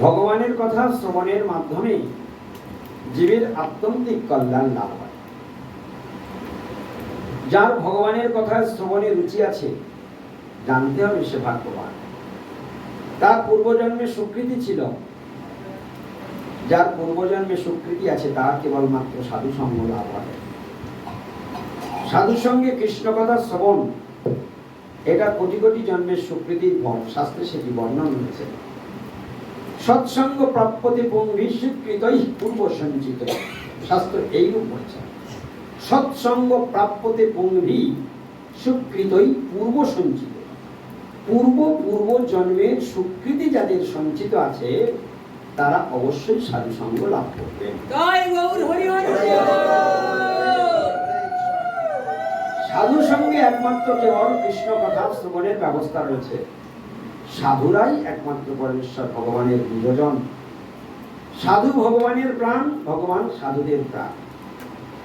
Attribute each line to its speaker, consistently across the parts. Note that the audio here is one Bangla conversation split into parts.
Speaker 1: ভগবানের কথা শ্রবণের মাধ্যমে জীবের আত্যন্তিক কল্যাণ লাভ হয়। যার ভগবানের কথা শ্রবণে রুচি আছে, জানতে হবে সে ভাগ্যবান। তার পূর্বজন্মে স্বীকৃতি ছিল। যার পূর্বজন্মে স্বীকৃতি আছে তার কেবলমাত্র সাধু সঙ্গ লাভ হয়। সাধু সঙ্গে কৃষ্ণ কথা শ্রবণ এটা কোটি কোটি জন্মের স্বীকৃতির ফল শাস্ত্রে সেটি বর্ণন হয়েছে। সৎসঙ্গ প্রাপ্যতে পুংভিস্বীকৃতই পূর্ব সঞ্চিত শাস্ত্র এইরূপ বলছে। সৎসঙ্গ প্রাপ্যতে পুংভি সুকৃতই পূর্ব সঞ্চিত পূর্ব পূর্ব জন্মের স্বীকৃতি যাদের সঞ্চিত আছে, তারা অবশ্যই সাধু সঙ্গ লাভ করবেন
Speaker 2: জয় গৌর হরি হরি
Speaker 1: সাধু সঙ্গে একমাত্র কেবল কৃষ্ণ কথা শ্রবণের ব্যবস্থা রয়েছে। সাধুরাই একমাত্র পরমেশ্বর ভগবানের বিভোজন সাধু ভগবানের প্রাণ, ভগবান সাধুদের প্রাণ।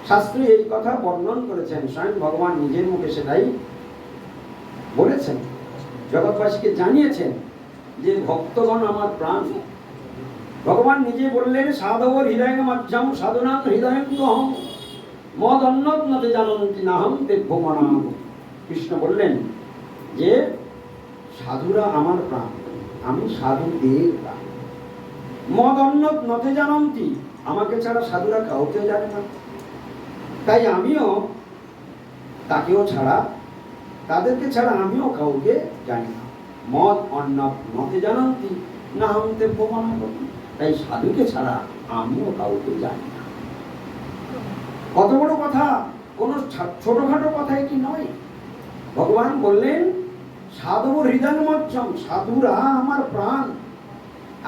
Speaker 1: শাস্ত্রে এই কথা বর্ণন করেছেন, স্বয়ং ভগবান নিজের মুখে সেটাই বলেছেন। জগৎবাসীকে জানিয়েছেন যে, ভক্তগণ আমার প্রাণ। ভগবান নিজে বললেন সাধব হৃদয় মাধ্যম সাধুনাথ হৃদয় মদ অন্নত নতে জানন্তি নাহম দেব্যমনাম কৃষ্ণ বললেন, যে সাধুরা আমার প্রাণ, আমি সাধুদের প্রাণ মদ অন্নত নতে জানন্তি আমাকে ছাড়া সাধুরা কাউকে জানে না। তাই আমিও তাকেও ছাড়া, তাদেরকে ছাড়া আমিও কাউকে জানি না। মদ অন্নত নতে জানন্তি না হম দেব্যমনাম তাই সাধুকে ছাড়া আমিও কাউকে জানি কত বড় কথা? কোনো ছোটখাটো কথা এটি নয়? ভগবান বললেন সাধু হৃদয় মজ্জম, সাধুরা আমার প্রাণ।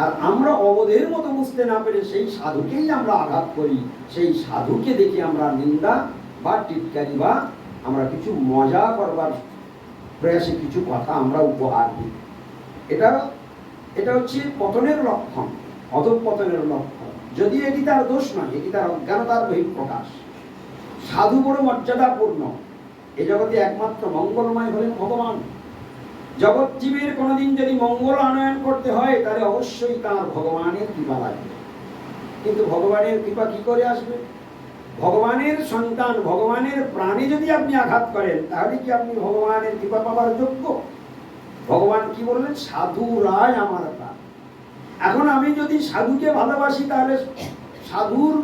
Speaker 1: আর আমরা অবধের মতো বুঝতে না পেরে সেই সাধুকেই আমরা আঘাত করি। সেই সাধুকে দেখে আমরা নিন্দা বা টিটকারি বা আমরা কিছু মজা করবার প্রয়াসে কিছু কথা আমরা উপহার দিই। এটা এটা হচ্ছে পতনের লক্ষণ, অধঃপতনের লক্ষণ। যদি এটি তার দোষ নয়, এটি তার অজ্ঞানতার বহিঃপ্রকাশ। সাধু বড় মর্যাদাপূর্ণ। এ জগতে একমাত্র মঙ্গলময় হলেন ভগবান। জগৎ জীবের কোনোদিন যদি মঙ্গল আনয়ন করতে হয়, তাহলে অবশ্যই তার ভগবানের কৃপা লাগবে। কিন্তু ভগবানের কৃপা কি করে আসবে? ভগবানের সন্তান, ভগবানের প্রাণে যদি আপনি আঘাত করেন, তাহলে কি আপনি ভগবানের কৃপা পাবার যোগ্য? ভগবান কি বললেন? সাধু রায় আমার প্রাণ। এখন আমি যদি সাধুকে ভালোবাসি, তাহলে সাধুর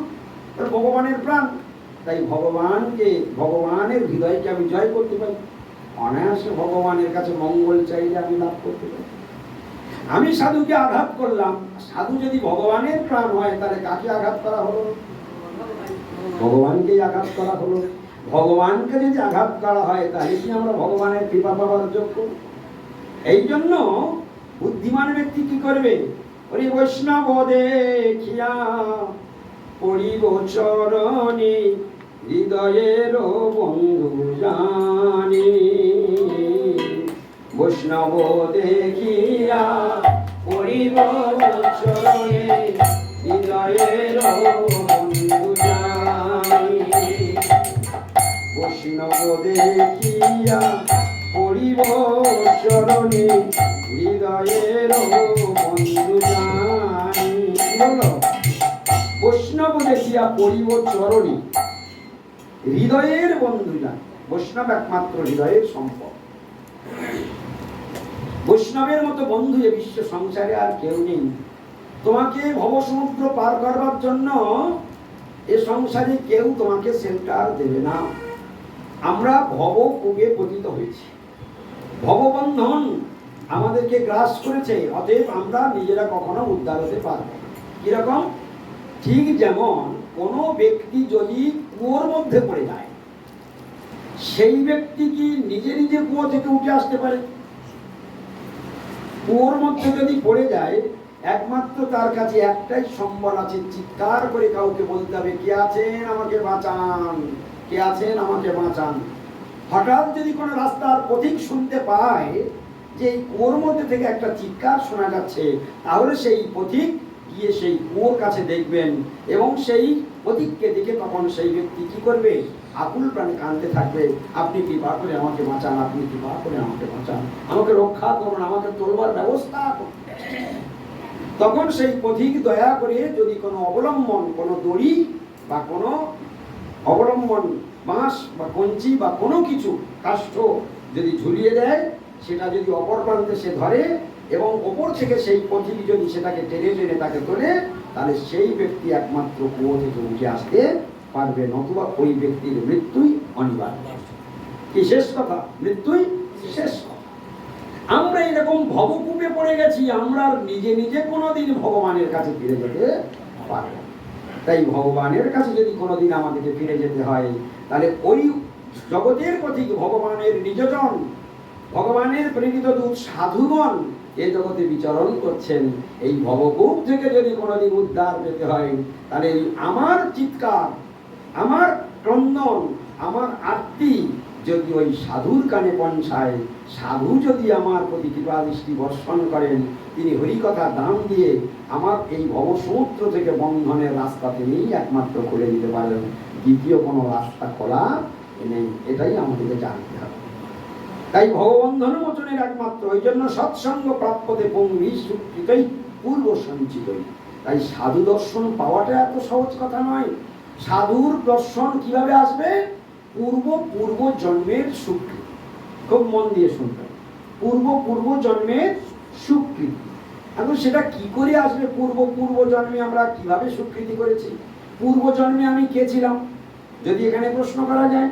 Speaker 1: ভগবানের প্রাণ। তাই ভগবানকে, ভগবানের হৃদয়কে আমি জয় করতে পারি। অনায়াসে ভগবানের কাছে মঙ্গল চাইলে আমি লাভ করতে পারি। আমি সাধুকে আঘাত করলাম। সাধু যদি ভগবানের প্রাণ হয়, তাহলে কাকে আঘাত করা হলো? ভগবানকেই আঘাত করা হলো। ভগবানকে যদি আঘাত করা হয়, তাহলে কি আমরা ভগবানের কৃপা পাওয়ার যোগ্য? এই জন্য বুদ্ধিমান ব্যক্তি কি করবে? ওরে বৈষ্ণব দেখিয়া পড়িব চরণে, হৃদয়ের বন্ধু জানি। বৈষ্ণব দেখিয়া পড়িব চরণে, হৃদয়ের বন্ধু জানি। বৈষ্ণব দেখিয়া পড়িব চরণে, হৃদয়ের বন্ধু জানি। হলো? বৈষ্ণব দেখিয়া পড়িব চরণে। হৃদয়ের বন্ধু জানি, বৈষ্ণব একমাত্র হৃদয়ের সম্পদ। বৈষ্ণবের মতো বন্ধু এ বিশ্ব সংসারে আর কেউ নেই। তোমাকে ভবসমুদ্র পার করবার জন্য এ সংসারে কেউ তোমাকে সেন্টার দেবে না। আমরা ভব কুগে পতিত হয়েছি। ভববন্ধন আমাদেরকে গ্রাস করেছে, অতএব আমরা নিজেরা কখনো উদ্ধার হতে পারব কীরকম? ঠিক যেমন কোনো ব্যক্তি যদি কুয়োর মধ্যে পড়ে যায়, সেই ব্যক্তি কি নিজে নিজে কুয়ো থেকে উঠে আসতে পারে? কুয়োর মধ্যে যদি পড়ে যায়, একমাত্র তার কাছে একটাই সম্বল আছে, চিৎকার করে কাউকে বলতে হবে, কে আছেন? আমাকে বাঁচান। কে আছেন? আমাকে বাঁচান। হঠাৎ যদি কোনো রাস্তার পথিক শুনতে পায় যে এই কুয়োর মধ্যে থেকে একটা চিৎকার শোনা যাচ্ছে, তাহলে সেই পথিক গিয়ে সেই কুয়োর কাছে দেখবেন এবং সেই প্রতীককে দেখে তখন সেই ব্যক্তি কি করবে? আকুল প্রাণে কাঁদতে থাকবে। আপনি কৃপা করে আমাকে বাঁচান, আপনি কৃপা করে আমাকে বাঁচান। আমাকে রক্ষা করুন, আমাকে তোলবার ব্যবস্থা করুন। তখন সেই পথিক দয়া করে যদি কোনো অবলম্বন, কোনো দড়ি বা কোনো অবলম্বন বাঁশ বা কঞ্চি বা কোনো কিছু কাষ্ঠ যদি ঝুলিয়ে দেয়, সেটা যদি অপর প্রান্তে সে ধরে এবং ওপর থেকে সেই পথিক যদি সেটাকে টেনে টেনে তাকে তোলে, তাহলে সেই ব্যক্তি একমাত্র কুয়ো থেকে উঠে আসতে পারবে, নতুবা ওই ব্যক্তির মৃত্যুই অনিবার্য। কি শেষ কথা? মৃত্যুই শেষ আমরা এরকম ভবকূপে পড়ে গেছি, আমরা নিজে নিজে কোনোদিন ভগবানের কাছে ফিরে যেতে পারব। তাই ভগবানের কাছে যদি কোনোদিন আমাদেরকে ফিরে যেতে হয়, তাহলে ওই জগতের প্রতি ভগবানের নিজজন, ভগবানের প্রেরিত দূত সাধুগণ এই জগতে বিচরণ করছেন। এই ভবকূপ থেকে যদি কোনোদিন উদ্ধার পেতে হয়, তাহলে আমার চিৎকার, আমার ক্রন্দন, আমার আরতি যদি ওই সাধুর কানে পৌঁছায়, সাধু যদি আমার প্রতি কৃপা দৃষ্টি বর্ষণ করেন, তিনি হরিকথা দান দিয়ে আমার এই ভবসমুদ্র থেকে বন্ধনের রাস্তা তিনিই একমাত্র খুলে দিতে পারেন দ্বিতীয় কোনো রাস্তা খোলা নেই, এটাই আমাদেরকে জানতে তাই ভগবন্ধন মোচনের একমাত্র ওই জন্য সৎসঙ্গ প্রাপ্যতে পঙ্গি সুকৃতই পূর্ব সঞ্চিতই তাই সাধু দর্শন পাওয়াটা এত সহজ কথা নয়। সাধুর দর্শন কীভাবে আসবে? পূর্ব পূর্ব জন্মের স্বীকৃতি খুব মন দিয়ে শুনবেন। পূর্ব পূর্ব জন্মের স্বীকৃতি এখন সেটা কি করে আসবে? পূর্ব পূর্ব জন্মে আমরা কীভাবে স্বীকৃতি করেছি? পূর্ব জন্মে আমি কে ছিলাম? যদি এখানে প্রশ্ন করা যায়,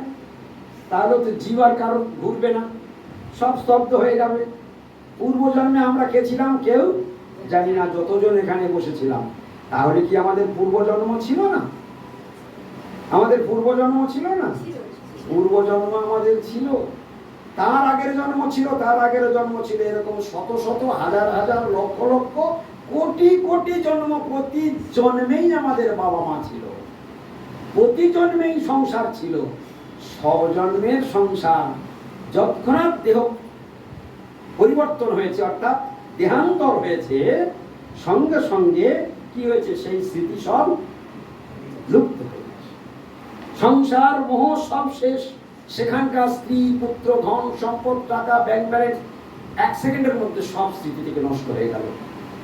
Speaker 1: তাহলে তো জীব আর কারও ঘুরবে না। সব স্তব্ধ হয়ে যাবে। পূর্ব জন্মে আমরা কে ছিলাম কেউ? জানি না, যতজন এখানে বসেছিলাম। তাহলে কি আমাদের পূর্বজন্ম ছিল না? আমাদের পূর্বজন্ম ছিল না? পূর্বজন্ম আমাদের ছিল। তার আগের জন্ম ছিল, তার আগের জন্ম ছিল এরকম শত শত, হাজার হাজার, লক্ষ লক্ষ, কোটি কোটি জন্ম প্রতি জন্মেই আমাদের বাবা মা ছিল। প্রতি জন্মেই সংসার ছিল। সব জন্মের সংসার। যৎক্ষণাৎ দেহ পরিবর্তন হয়েছে, অর্থাৎ দেহান্তর হয়েছে, সঙ্গে সঙ্গে কি হয়েছে? সেই স্মৃতি সব লুপ্ত হয়ে গেছে। সংসার, মোহ সব শেষ। সেখানকার স্ত্রী, পুত্র, ধন, সম্পদ, টাকা ব্যাংক ব্যালেন্স এক সেকেন্ডের মধ্যে সব স্মৃতি থেকে নষ্ট হয়ে গেল।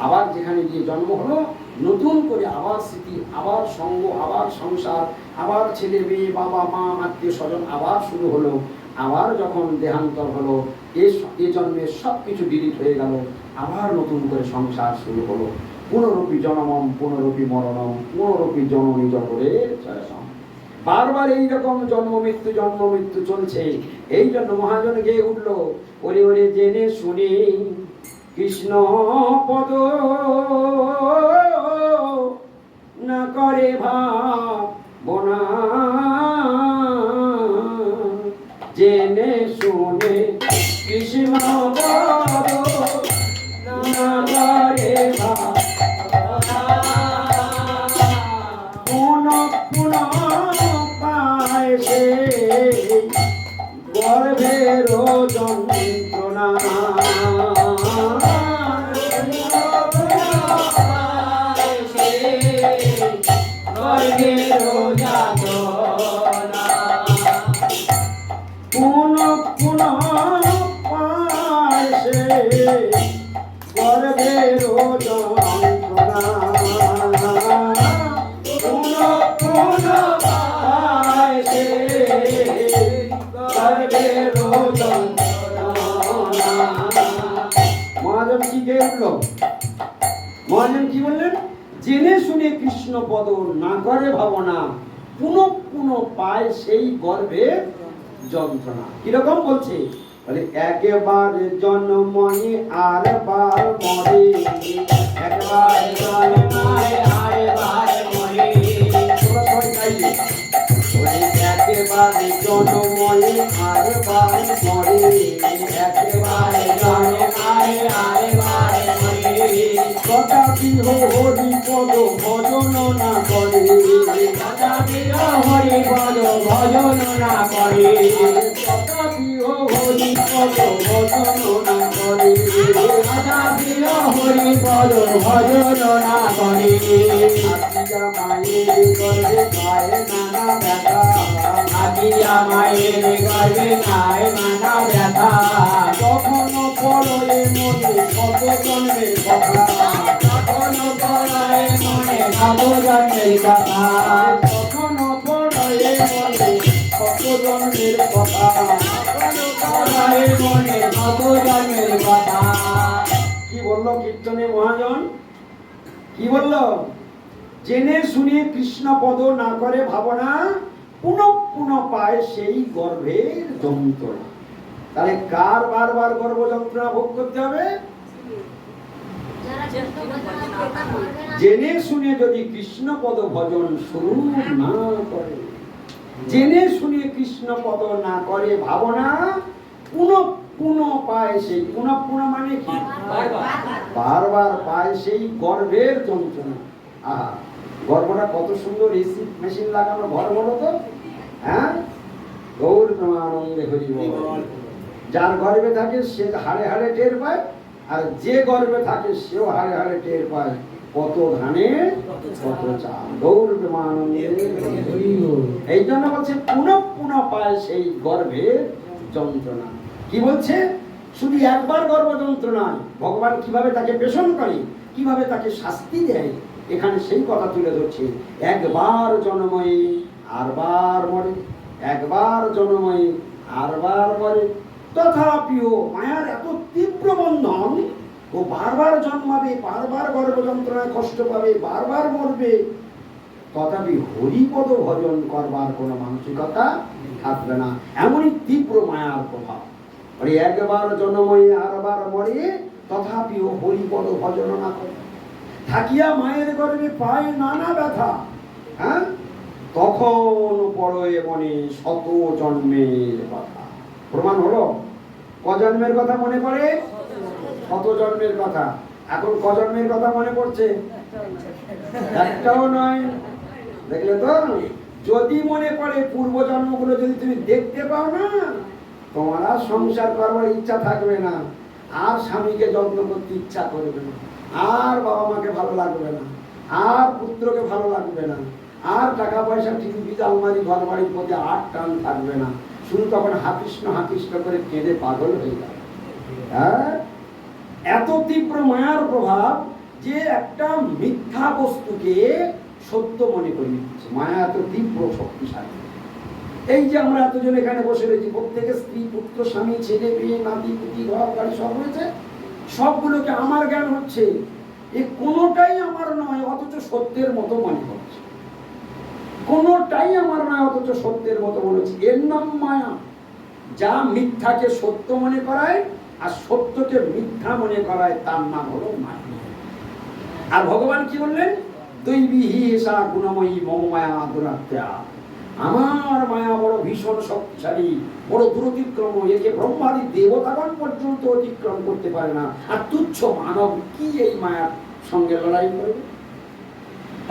Speaker 1: আবার যেখানে গিয়ে জন্ম হলো, নতুন করে আবার স্মৃতি, আবার সঙ্গ, আবার সংসার, আবার ছেলে, মেয়ে, বাবা, মা আত্মীয় স্বজন আবার শুরু হলো। আবার যখন দেহান্তর হলো, এ জন্মে সব কিছু ডিলিট হয়ে গেল, আবার নতুন করে সংসার শুরু হলো। পুনরূপী জনমম, পুনরূপী মরণম, পুনরূপী জননী জগরে বারবার এইরকম জন্ম মৃত্যু জন্ম মৃত্যু চলছে। এই জন্য মহাজন গেয়ে উঠল, ওরে ওরে, জেনে শুনে কৃষ্ণ পদ না করে ভাবনা শুনে কৃষ্ণ মহাজন কি বললেন? জেনে শুনে কৃষ্ণ পদ না করে ভাবনা, পুনঃ পুনঃ পায় সেই গর্ভে যন্ত্রণা। কীরকম বলছে? বলে, একবার জন্মনি আর বার মরে, একবার জন্মায় আর বার মরে। একেবারে জন্মনি আর বার মরে, একেবারে আর হরি পদ ভজন না করে তথাপি হরি পদ ভজন না করে তথাপি হরি পদ ভজন না করে
Speaker 2: প্রিয় হরি পদ ভজন না করে
Speaker 1: মায়ের গর্ভে পায় নানা ব্যথা
Speaker 2: মানা
Speaker 1: কখনো পড়ে মনে কত জন্মের কথা কি বলল কি বলল? জেনে শুনে কৃষ্ণ পদ না করে ভাবনা, পুনঃ পুনঃ পায় সেই গর্ভের যন্ত্রণা। তাহলে কার বারবার গর্ভ যন্ত্রণা ভোগ করতে হবে? জেনে শুনে যদি কৃষ্ণ পদ ভজন শুরু না করে, জেনে শুনে কৃষ্ণ পদ না করে ভাবনা, পুনঃ পুনঃ পায় সেই, পুনঃ পুনঃ মানে কি? বারবার পায় সেই গর্ভের যন্ত্রণা। আহা, গর্ভটা কত সুন্দর এসি মেশিন লাগানো ঘর বলো তো? হ্যাঁ? গৌর আনন্দে হরি যার গর্বে থাকে সে হাড়ে হাড়ে টের পায় আর যে গর্বে থাকে, সেও হারে হারে টের পায়। কত ধানে কত চাল গৌর প্রেমানন্দে। হরি বল। এই জন্য বলছে, পুনঃ পুনঃ পায় সেই গর্ভের যন্ত্রণা। কি বলছে? শুধু একবার গর্ভ যন্ত্রণায় ভগবান কীভাবে তাকে পেষণ করে, কীভাবে তাকে শাস্তি দেয়, এখানে সেই কথা তুলে ধরছে। একবার জন্ময়ে আরবার মরে। একবার জন্ময়ে আরবার মরে। তথাপিও মায়ার এত তীব্র বন্ধন ও বারবার জন্মাবে, বারবার গর্ভ যন্ত্রণায় কষ্ট পাবে, বারবার মরবে, তথাপি হরিপদ ভজন করবার কোনো মানসিকতা থাকবে না। এমনই তীব্র মায়ার প্রভাব। একবার জন্ময়ে আরবার মরে, তথাপিও হরিপদ ভজন না করে। থাকিয়া মায়ের গর্ভে পায় নানা ব্যথা হ্যাঁ? তখন পড়ে মনে শত জন্মের কথা। প্রমাণ হলো? ক জন্মের কথা মনে পড়ে? কত জন্মের কথা? এখন ক জন্মের কথা মনে পড়ছে? একটাও নয়। দেখলে তো? যদি মনে পড়ে পূর্ব জন্মগুলো যদি তুমি দেখতে পাও না, তোমার আর সংসার করবার ইচ্ছা থাকবে না। আর স্বামীকে যত্ন করতে ইচ্ছা করবে না। আর বাবা মাকে ভালো লাগবে না। আর পুত্রকে ভালো লাগবে না। আর টাকা পয়সা টিভি আলমারি ঘর বাড়ির প্রতি আর টান থাকবে না। শুধু তখন হাকৃষ্ণ হাকৃষ্ণ করে কেঁদে পাগল হয়ে যাবে হ্যাঁ? এত তীব্র মায়ার প্রভাব যে একটা মিথ্যা বস্তুকে সত্য মনে করে দিচ্ছে মায়া এত তীব্র, শক্তিশালী। এই যে আমরা এতজন এখানে বসে রয়েছি, প্রত্যেকে স্ত্রী, পুত্র, স্বামী, ছেলে, মেয়ে, নাতি, পুতি, ঘর, বাড়ি, সব রয়েছে। সবগুলোকে আমার জ্ঞান হচ্ছে, এ কোনোটাই আমার নয়, অথচ সত্যের মতো মনে হচ্ছে। কোনোটাই আমার নয় অথচ সত্যের মতো হচ্ছে এর নাম মায়া। যা মিথ্যাকে সত্য মনে করায় আর সত্যকে মিথ্যা মনে করায়, তার নাম হলো মায়া। আর ভগবান কি বললেন? তুই বিহিসা গুণময়ী মম মায়া দুরাত্মা। আমার মায়া বড় ভীষণ শক্তিশালী, বড় দূরতিক্রম। একে ব্রহ্মাদি দেবতাগণ পর্যন্ত অতিক্রম করতে পারে না। আর তুচ্ছ মানব কি এই মায়ার সঙ্গে লড়াই করবে?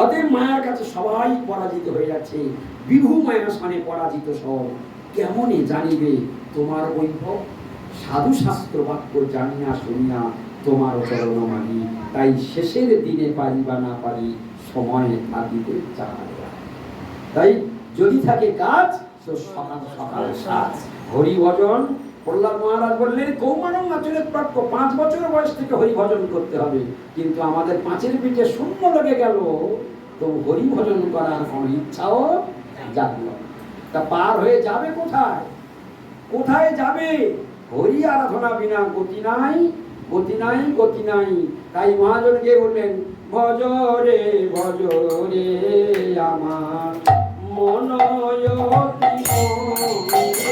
Speaker 1: অতএব মায়ার কাছে সবাই পরাজিত হয়ে যাচ্ছে। বিভু মায়া সানে পরাজিত সব। কেমনে জানিবে তোমার বৈভব? সাধু শাস্ত্র বাক্য জানিয়া শুনিয়া তোমার চরণ মানি। তাই শেষের দিনে পারি বা না পারি, সময় থাকিতে চায় তাই যদি থাকে কাজ তো সকাল সকাল সাজ হরি ভজন। প্রহ্লাদ মহারাজ বললেন কৌমানং আচরের প্রাপ্য পাঁচ বছর বয়স থেকে হরি ভজন করতে হবে। কিন্তু আমাদের পাঁচের পিঠে শূন্য লেগে গেল। তো হরি ভজন করার কোনো ইচ্ছাও জাগল তা পার হয়ে যাবে কোথায়? কোথায় যাবে? হরি আরাধনা বিনা গতি নাই গতি নাই গতি নাই। তাই মহাজন কে বললেন ভজ রে ভজ রে আমার গতি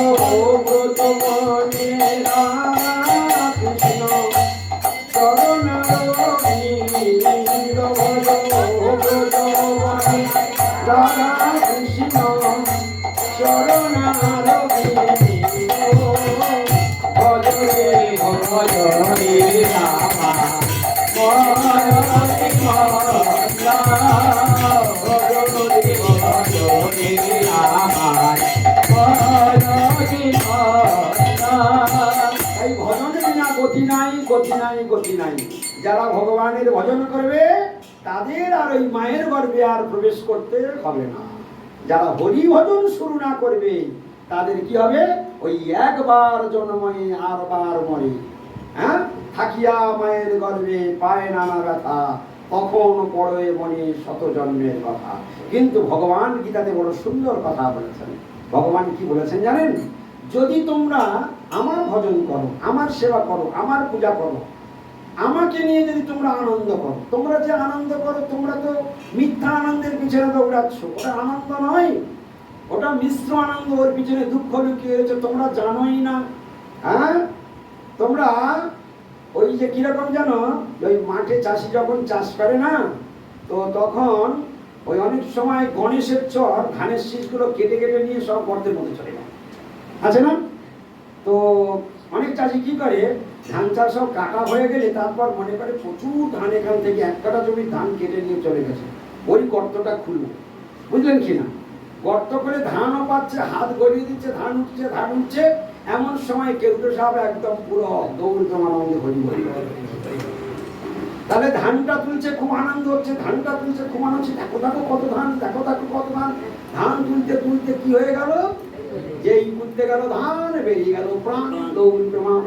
Speaker 1: amor. এই গতি নাই গতি নাই গতি নাই যারা ভগবানের ভজন করবে, তাদের আর ওই মায়ের গর্ভে আর প্রবেশ করতে হবে না। যারা হরি ভজন শুরু না করবে, তাদের কি হবে? ওই একবার জন্মে আর বার মরে। হ্যাঁ? থাকিয়া মায়ের গর্ভে পায় নানা ব্যথা, তখন পড়ে মনে শত জন্মের কথা। কিন্তু ভগবান গীতাতে বড় সুন্দর কথা বলেছেন। ভগবান কি বলেছেন জানেন? যদি তোমরা আমার ভজন করো, আমার সেবা করো, আমার পূজা করো, আমাকে নিয়ে যদি তোমরা আনন্দ করো, তোমরা যে আনন্দ করো, তোমরা তো মিথ্যা আনন্দের পিছনে দৌড়াচ্ছ, ওটা আনন্দ নয়। ওটা মিশ্র আনন্দ, ওর পিছনে দুঃখ লুকিয়ে রয়েছে, তোমরা জানোই না। হ্যাঁ? তোমরা ওই যে কীরকম জানো? ওই মাঠে চাষি যখন চাষ করে না, তো তখন ওই অনেক সময় গণেশের চর, ধানের শীষগুলো কেটে কেটে নিয়ে সব গর্তের মধ্যে চলে যায়। আছে না? তো অনেক চাষি কি করে, ধান চাষ সব কাটা হয়ে গেলে তারপর মনে করে প্রচুর ধান এখান থেকে এক কাটা জমির ধান কেটে নিয়ে চলে গেছে। ওই গর্তটা খুলবো বুঝলেন কি না? গর্ত করে ধানও পাচ্ছে, হাত গড়িয়ে দিচ্ছে, ধান উঠছে ধান উঠছে। এমন সময় কেউটো সাহেব একদম পুরো দৌড় আনন্দে হরি হরি তাহলে ধানটা তুলছে খুব আনন্দ হচ্ছে, ধানটা তুলছে খুব আনন্দ হচ্ছে। দেখো দেখো কত ধান, দেখো দেখো কত ধান। ধান তুলতে তুলতে কি হয়ে গেল? যেই তুলতে গেল ধান, বেরিয়ে গেল প্রাণ। দৌড় প্রমাণ